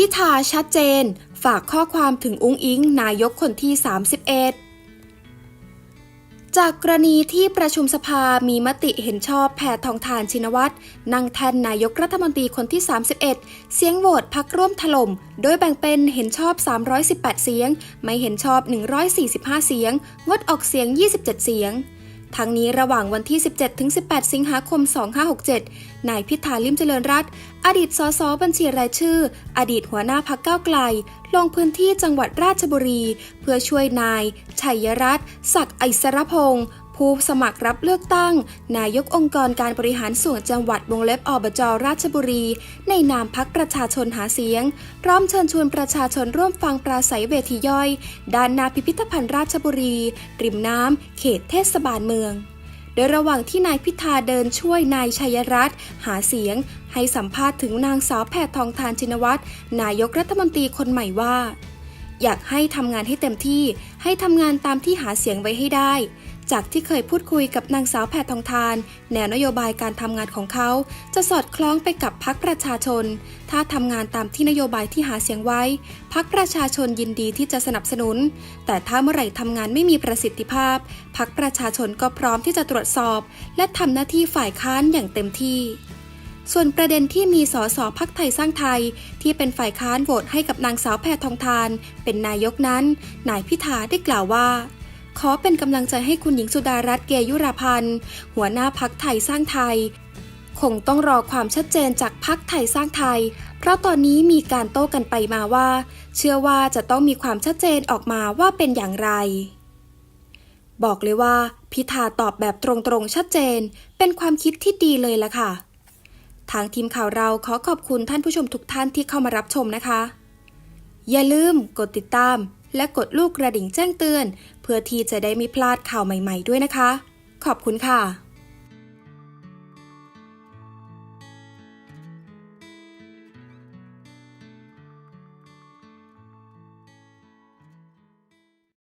พิธาชัดเจน ฝากข้อความถึงอุ้งอิง นายกคนที่ 31 จากกรณีที่ประชุมสภามีมติเห็นชอบแพทองทานชินวัตรนั่งแทนนายกรัฐมนตรีคนที่ 31 เสียงโหวตพักร่วมถล่ม โดยแบ่งเป็นเห็นชอบ 318 เสียง ไม่เห็นชอบ 145 เสียง งดออกเสียง 27 เสียง ทั้งนี้ระหว่างวันที่ 17-18 สิงหาคม 2567 นายพิธาลิมเจริญรัตน์อดีตสสบัญชีรายชื่อ อดีตหัวหน้าพักก้าวไกล ลงพื้นที่จังหวัดราชบุรี เพื่อช่วยนาย ชัยรัตน์ศักดิ์อิสรพงศ์ ผู้สมัครรับเลือกตั้ง นายกองค์กรการบริหารส่วนจังหวัดวงเล็บอบจราชบุรี ในนามพักประชาชนหาเสียง พร้อมเชิญชวนประชาชนร่วมฟังปราศัยเวทีย่อย ด้านนาพิพิธภัณฑ์ราชบุรี ริมน้ำ เขตเทศบาลเมืองโดยระหว่างที่นายพิธาเดินช่วยนายชัยรัตน์หาเสียง ให้สัมภาษณ์ถึงนางสาวแพทองทานชินวัตรนายกรัฐมนตรีคนใหม่ว่า อยากให้ทำงานให้เต็มที่ ให้ทำงานตามที่หาเสียงไว้ให้ได้ จากที่เคยพูดคุยกับนางสาวแพทองทาน แนวนโยบายการทำงานของเขา จะสอดคล้องไปกับพักประชาชน ถ้าทำงานตามที่นโยบายที่หาเสียงไว้ พักประชาชนยินดีที่จะสนับสนุน แต่ถ้าเมื่อไหร่ทำงานไม่มีประสิทธิภาพ พักประชาชนก็พร้อมที่จะตรวจสอบ และทำหน้าที่ฝ่ายค้านอย่างเต็มที่ส่วนประเด็นที่มีสสพักไทยสร้างไทย ที่เป็นฝ่ายค้านโหวตให้กับนางสาวแพทองทาน เป็นนายกนั้น นายพิธาได้กล่าวว่า ขอเป็นกำลังใจให้คุณหญิงสุดารัตน์เกยุราพันธ์ หัวหน้าพักไทยสร้างไทย คงต้องรอความชัดเจนจากพักไทยสร้างไทย เพราะตอนนี้มีการโต้กันไปมาว่า เชื่อว่าจะต้องมีความชัดเจนออกมาว่าเป็นอย่างไร บอกเลยว่า พิธาตอบแบบตรงๆชัดเจน เป็นความคิดที่ดีเลยละค่ะ ทางทีมข่าวเราขอขอบคุณท่านผู้ชมทุกท่านที่เข้ามารับชมนะคะ อย่าลืมกดติดตาม และกดลูกกระดิ่งแจ้งเตือน เพื่อที่จะได้ไม่พลาดข่าวใหม่ ๆ ด้วยนะคะ ขอบคุณค่ะ